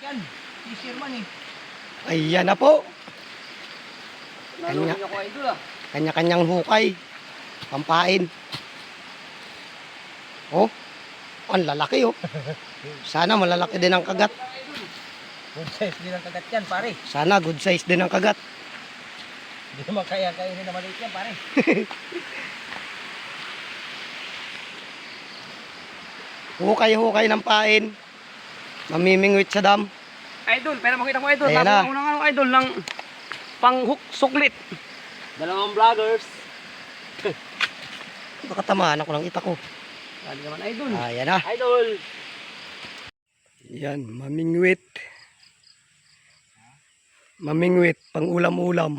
Yan, fisherman eh. Ayan na po. Ako idol ah. Kanya-kanyang hukay. Pampain. Oh. Ang lalaki oh. Sana malalaki din ang kagat. Good size din ang kagat yan pare. Sana good size din ang kagat. Hindi naman kaya kainin na maliit yan pare. Hukay-hukay ng pain. Mamimingwit sa dam. Idol, pero makita mo idol. Ayan Tapos na. ang unang ano idol ng panghook suklit. Dalawang vloggers. Baka tamaan ako ng ita ko. Dali naman idol. Ayan na. Idol. Yan, mamingwit. Mamingwit, pang ulam-ulam.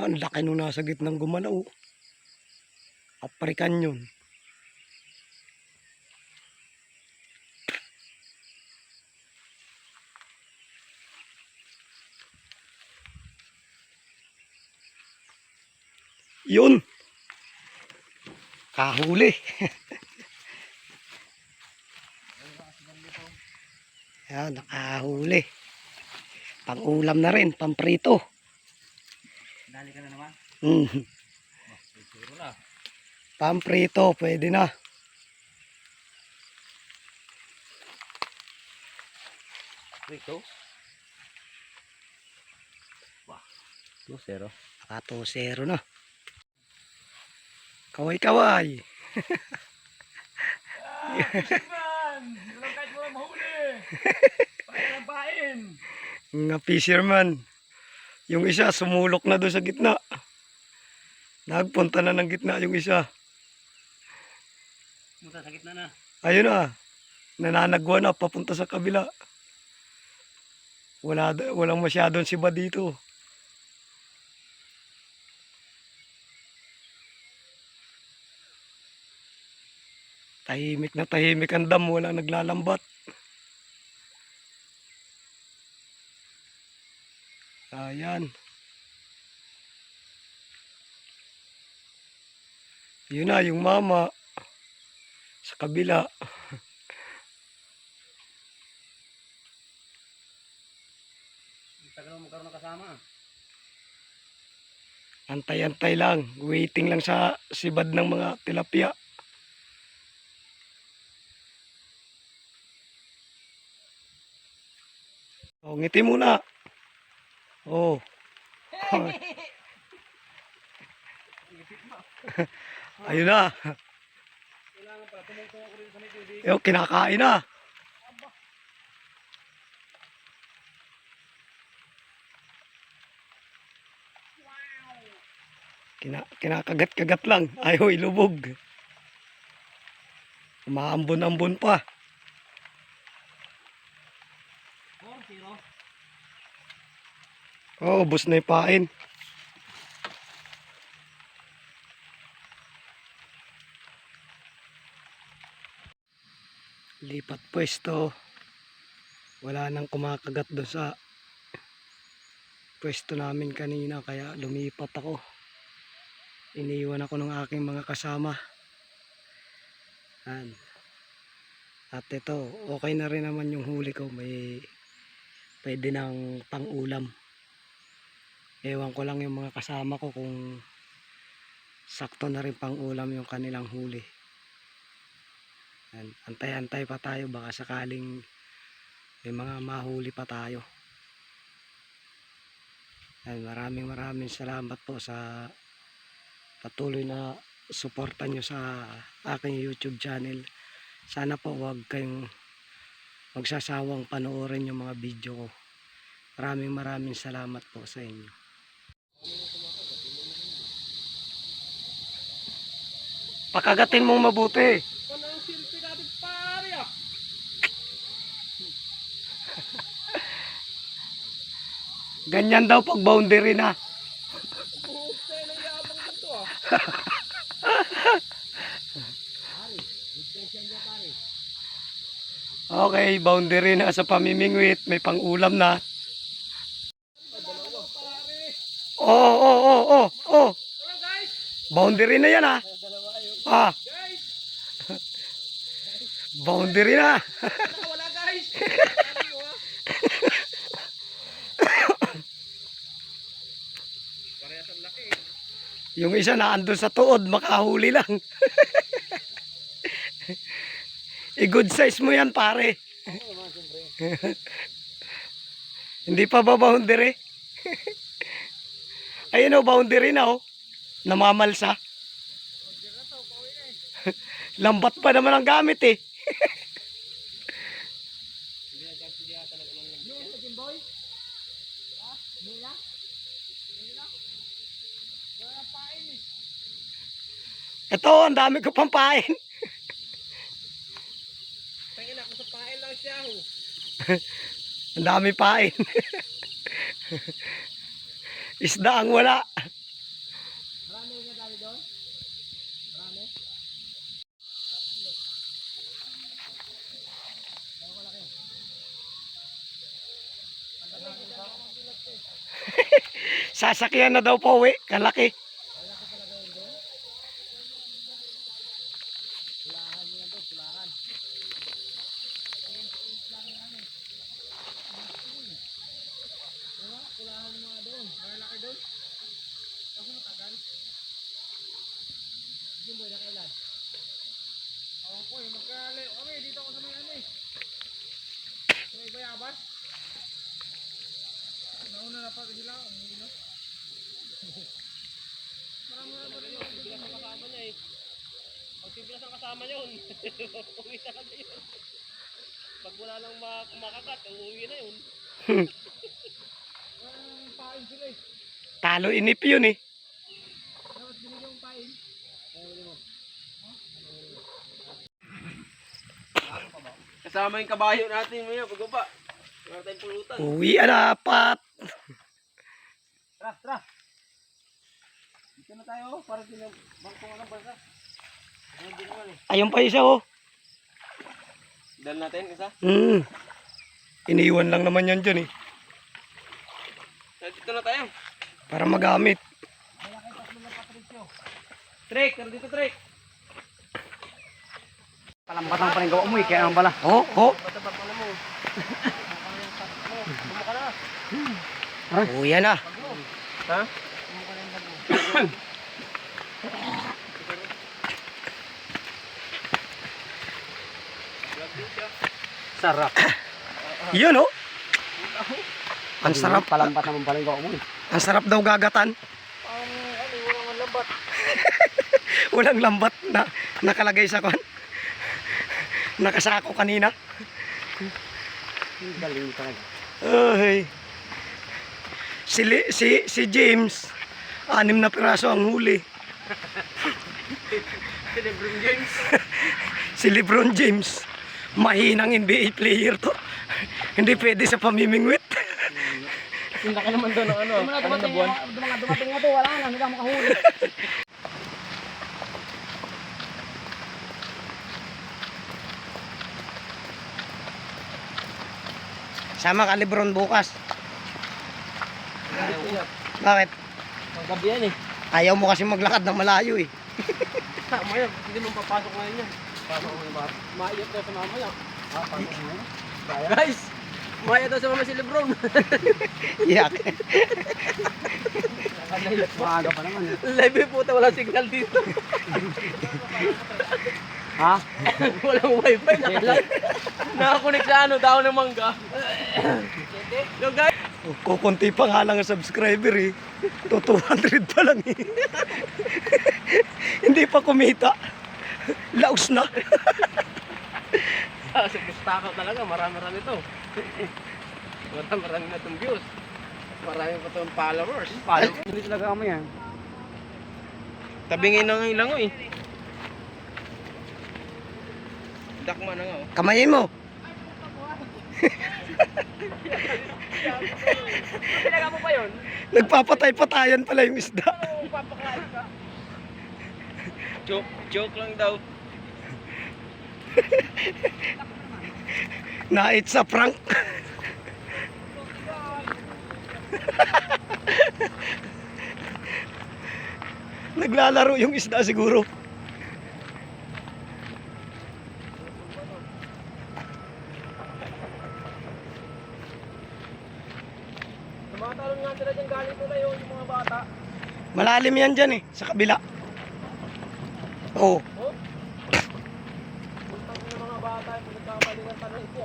Yan, laki nung nasa gitnang gumalaw. African yun. Yun. Kahuli. Yan, nakahuli. Pang-ulam na rin, pamprito. Dali ka na naman. Mm. Na. Pamprito, pwede na. Rito. Wah. 2-0. Naka 2-0 na. Kaway-kaway. Man! Walang kahit mo mahuli. Pain ang pain. Nga fisherman. Yung isa, sumulok na doon sa gitna. Nagpunta na ng gitna yung isa. Punta sa gitna na. Ayun na. Nananagwa na, papunta sa kabila. Wala, walang masyadong siba dito. Tahimik na tahimik ang dam, wala naglalambat. Ayan. Yun na, yung mama. Sa kabila. Tagal mo magkaroon ng kasama. Antay-antay lang. Waiting lang sa sibad ng mga tilapia. Oh, ngiti muna. Oh. Ayun na. Kailangan pa. Tumungtong ako rin sa may tubig. Yo, kinakain na. Kina, kinakagat-kagat lang. Ayaw ilubog. Umaambon-ambon pa. Oh, ubos na yung pain. Lipat pwesto. Wala nang kumakagat doon sa pwesto namin kanina kaya lumipat ako. Iniwan ako ng aking mga kasama. Yan. At ito, okay na rin naman yung huli ko. May pwede ng pang-ulam. Ewan ko lang yung mga kasama ko kung sakto na rin pang ulam yung kanilang huli. Yan. Antay-antay pa tayo baka sakaling may mga mahuli pa tayo. Yan. Maraming maraming salamat po sa patuloy na suporta nyo sa aking YouTube channel. Sana po wag kayong magsasawang panoorin yung mga video ko. Maraming maraming salamat po sa inyo. Pakagatin mong mabuti. Ano ang silpi natin pare ah? Ganyan daw pag boundary na. Buhukay na yabang dito ah. Okay, boundary na sa pamimingwit. May pang-ulam na. Oo, oo, oo. Hello guys! Boundary na yan ah. Ah, Guys! Boundary na. Nakawala guys. Parehas ang laki. Yung isa na andun sa tuod, makahuli lang. I-good size mo yan, pare. Oo siyempre. Hindi pa ba boundary? Ayun o, boundary na oh. Namamalsa. Diyan na to, pauwi na eh. Lambat pa naman ang gamit eh. Ito, ang dami ko pang pain. Tangina ko sa pain lang siya oh. Ang dami pain. Isda ang wala. Marami na dali doon? Marami? Sasakyan na daw po uwi. Kalaki. Jimboy na kailan? Ako po eh. Magkali. Kami dito ako sa may ano eh. Sa may bayabas. Nauna na pa sila. Umuwi na. Marami na ba rin? Tibilas ang kasama niya eh. Pag tibilas ang kasama yun. Uwi talaga yun. Pag wala lang ma- makakat, uuwi na yun. Ang pain sila eh. Talo inip yun eh. Dapat binigyan yung pain. Kasama yung kabayo natin mo yan, pagbaba. Wala tayong pulutan. Uwi na apat. Tara, tara. Dito na tayo, oh, para din yung bangkong ng bansa. Ano din naman eh. Ayun pa isa oh. Dal natin, isa. Hmm. Iniwan lang naman yan dyan eh. Dito na tayo. Para magamit. Trek, tara dito, Trek. Palambat ang paling gawa mo eh, kaya naman pala. Oh, oh. Batabak mo na mo. Bumuka na. Uwi na. Ha? Sarap. Yun oh. Ang sarap. Palambat naman paling gawa mo. Ang sarap daw gagatan. Ang ano, walang lambat. Walang lambat na nakalagay sa kon. Nakasako kanina. Galing talaga. Ay. Si, si, si James, anim na piraso ang huli. Si Lebron James. Si Lebron James, mahinang NBA player to. Hindi pwede sa pamimingwit. Yung laki naman doon ano, ano na buwan. Dumating, dumating nga to, wala na, hindi ka makahuli. Sama ka Lebron bukas. Bakit? Gabi yan eh. Ayaw mo kasi maglakad ng malayo eh. Tama yan, hindi mo papasok ngayon yan. Pasok mo bar. Maiyot daw sa mama yan. Guys! Maiyot daw sa mama si Lebron. Iyak. Maaga pa naman eh. Live yung puta, walang signal dito. Ha? walang wifi, naka-live. Nakakunik sa ano, daw ng mangga. Yo guys! Kukunti pa nga lang ang subscriber eh. To 200 pa lang eh. Hindi pa kumita. Laos na. Ah, sa Gustavo talaga, marami-rami to. Marami-rami na itong views. Marami pa itong followers. Paano? Hindi talaga kami yan. Tabingin na nga ilang eh. Dakma na nga oh. Kamayin mo. Pinaga mo pa yun? Nagpapatay-patayan pala yung isda. Papakain ka. Joke, joke lang daw. Nait sa prank. Naglalaro yung isda siguro. Malalim yan dyan eh, sa kabila. Oo. Puntang ng mga bata, kung nagkamali ng tanong ko.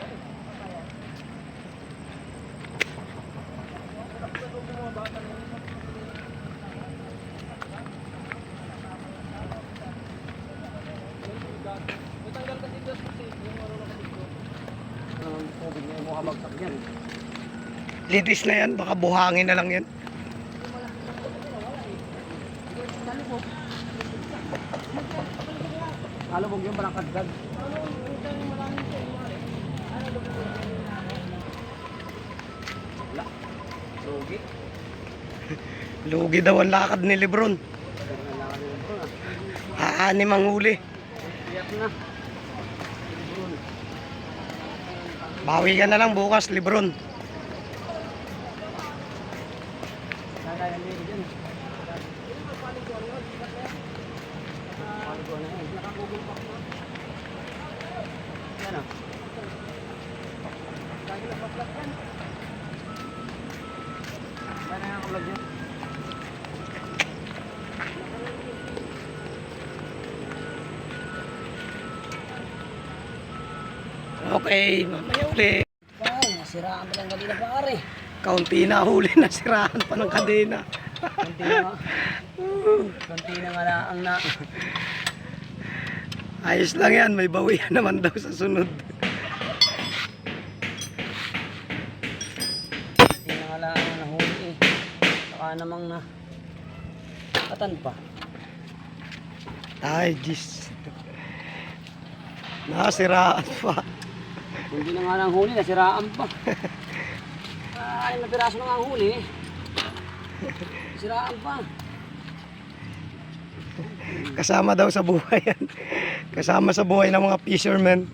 May tanggal kasi kasi yung marunong kasi ko. Ang na yung mukha bagsak yan. Litis na yan, baka buhangin na lang yan. Kalubog yung. Wala. Lugi. Lugi daw ang lakad ni Lebron. Kailangan nila bro ah. Aanim ang huli. Bawi ka na lang bukas, Lebron. Okay, mamaya uli. Pare, nasiraan pa lang kanina pare. Kaunti na huli na sirahan pa ng kadena. Kunti na nga. Kunti na nga na ang na. Ayos lang yan, may bawian naman daw sa sunod. Kunti na nga lang ang nahuli eh. Saka namang na. Katan pa. Ay, jeez. Nasiraan pa. Hindi na nga lang huli, nasiraan pa. Ay, na piraso na nga ang huli. eh. Siraan pa. Kasama daw sa buhay yan. Kasama sa buhay ng mga fishermen.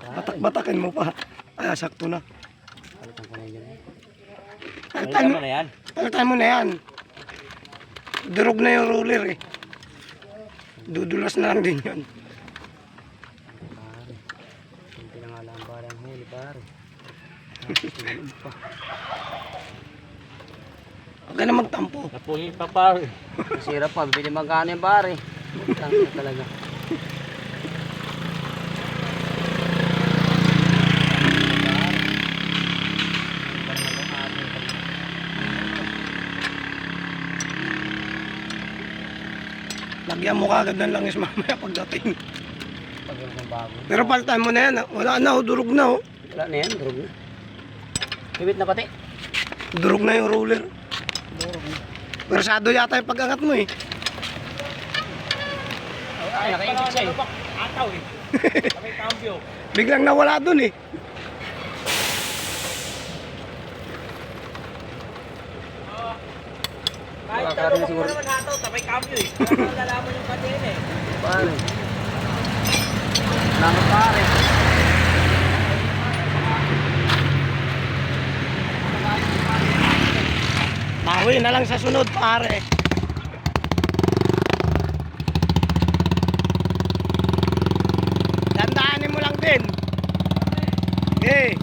Batak-batakin mo pa. Ah, sakto na. Palitan ko na yun. Palitan mo, na yan? palitan mo na yan. Durog na yung ruler eh. Dudulas na lang din yun. Kunti na nga lang pare ang huli pare. Huwag na magtampo. Napuhin pa pare. Nasira pa, bibili magkano yung pare. Lang na talaga. Lagyan mo kagad ng langis mamaya pagdating. Pero palitan mo na yan. ah. Wala na, oh, durog na. Oh. Wala na yan, durog na. Bibit na pati. Durog na yung ruler. Durog na. Persado yata yung pag-angat mo eh. Ay, nakaingit siya eh. Ataw eh. Kami cambio. Biglang nawala dun eh. Rin ko siguro. hataw, tabay cambio eh. Kaya malalaman yung kadena eh. Pare. Salamat pare. Bawi na lang sa sunod pare. Dandaanin mo lang din. Eh.